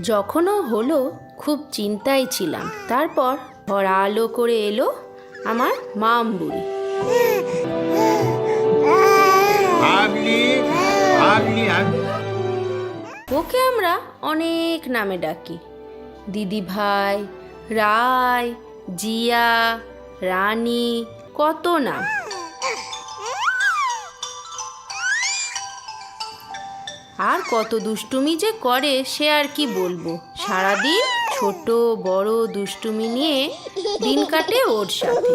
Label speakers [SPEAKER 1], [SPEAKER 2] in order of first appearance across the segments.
[SPEAKER 1] যখনও হলো খুব চিন্তায় ছিলাম। তারপর ভরা আলো করে এলো আমার মাম বুড়ি। ওকে আমরা অনেক নামে ডাকি। দিদি ভাই রায় জিয়া রানী কত নাম। আর কত দুষ্টুমি যে করে, সে আর কি বলব? সারাদিন ছোট, বড় দুষ্টুমি নিয়ে দিন কাটে ওর সাথে।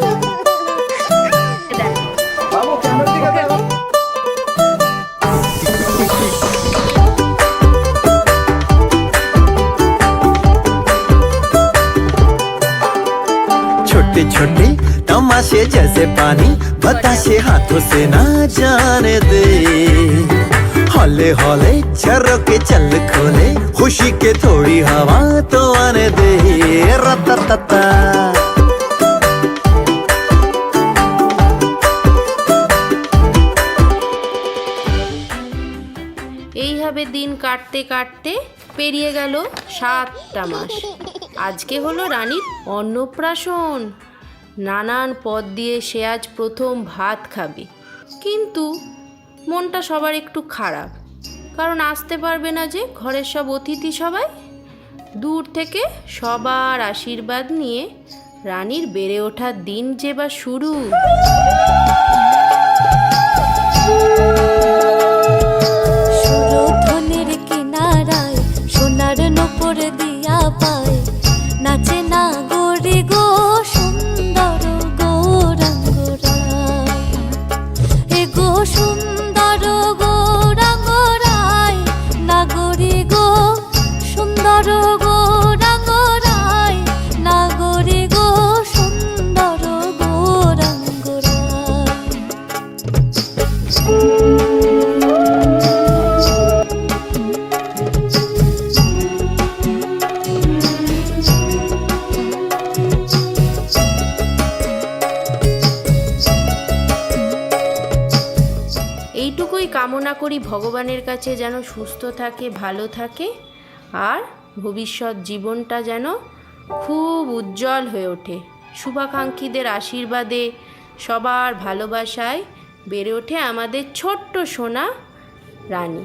[SPEAKER 1] দেখ,
[SPEAKER 2] छोटे छोटे तमाशे जैसे पानी बताशे हाथों से ना जाने दे हौले हौले झरोके चल खोले खुशी के थोड़ी हवा तो आने दे रता
[SPEAKER 1] এইভাবে দিন কাটতে কাটতে পেরিয়ে গেল সাতটা মাস আজকে হলো রানীর অন্নপ্রাশন নানান পদ দিয়ে সে আজ প্রথম ভাত খাবে। কিন্তু মনটা সবার একটু খারাপ। কারণ আসতে পারবে না যে ঘরের সব অতিথি সবাই। দূর থেকে সবার আশীর্বাদ নিয়ে রানীর বেড়ে ওঠার দিন যে বা শুরু।
[SPEAKER 3] গো সুন্দর গৌরাঙ্গরায়
[SPEAKER 1] এইটুকুই কামনা করি ভগবানের কাছে যেন সুস্থ থাকে, ভালো থাকে, আর ভবিষ্যৎ জীবনটা যেন খুব উজ্জ্বল হয়ে ওঠে। শুভাকাঙ্ক্ষীদের আশীর্বাদে, সবার ভালোবাসায় বেড়ে ওঠে আমাদের ছোট্ট সোনা রানী।